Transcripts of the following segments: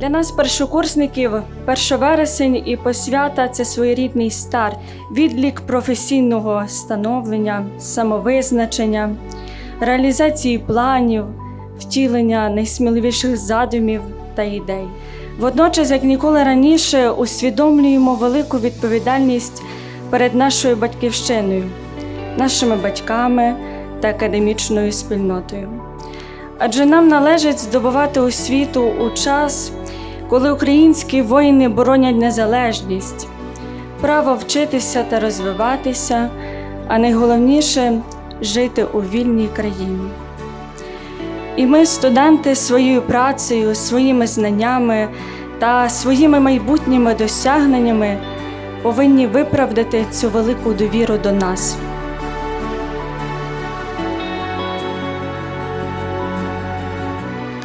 Для нас, першокурсників, 1 вересень і посвята це своєрідний старт, відлік професійного становлення, самовизначення, реалізації планів, втілення найсміливіших задумів та ідей. Водночас, як ніколи раніше, усвідомлюємо велику відповідальність перед нашою батьківщиною, нашими батьками та академічною спільнотою. Адже нам належить здобувати освіту у час, коли українські воїни боронять незалежність, право вчитися та розвиватися, а найголовніше жити у вільній країні. І ми, студенти, своєю працею, своїми знаннями та своїми майбутніми досягненнями повинні виправдати цю велику довіру до нас.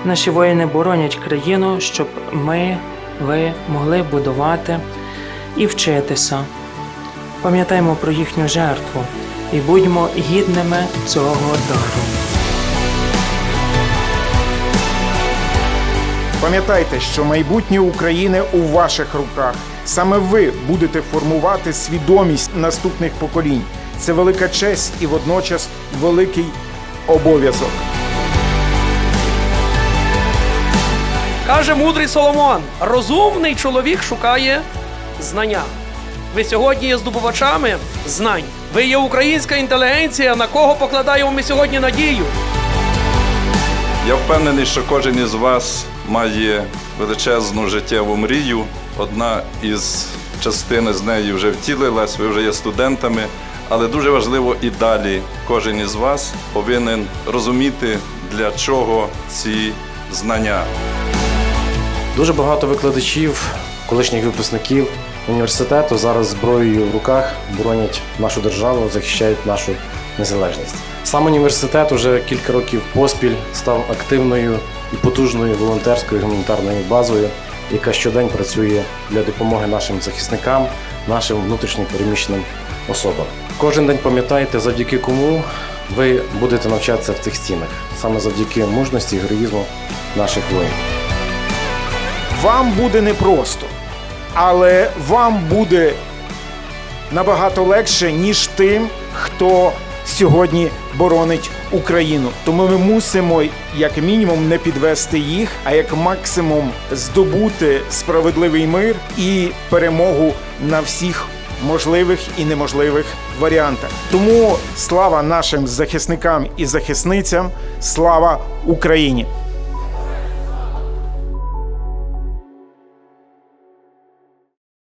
Наші воїни боронять країну, щоб ми, ви могли будувати і вчитися. Пам'ятаймо про їхню жертву і будьмо гідними цього дару. Пам'ятайте, що майбутнє України у ваших руках. Саме ви будете формувати свідомість наступних поколінь. Це велика честь і водночас великий обов'язок. Каже мудрий Соломон: розумний чоловік шукає знання. Ви сьогодні є здобувачами знань. Ви є українська інтелігенція, на кого покладаємо ми сьогодні надію. Я впевнений, що кожен із вас має величезну життєву мрію. Одна із частин з неї вже втілилась, ви вже є студентами, але дуже важливо і далі кожен із вас повинен розуміти, для чого ці знання. Дуже багато викладачів, колишніх випускників університету зараз зброєю в руках боронять нашу державу, захищають нашу незалежність. Сам університет уже кілька років поспіль став активною і потужною волонтерською гуманітарною базою, яка щодень працює для допомоги нашим захисникам, нашим внутрішньо переміщеним особам. Кожен день пам'ятайте, завдяки кому ви будете навчатися в цих стінах, саме завдяки мужності і героїзму наших воїнів. Вам буде непросто, але вам буде набагато легше, ніж тим, хто сьогодні боронить Україну. Тому ми мусимо, як мінімум, не підвести їх, а як максимум здобути справедливий мир і перемогу на всіх можливих і неможливих варіантах. Тому слава нашим захисникам і захисницям, слава Україні!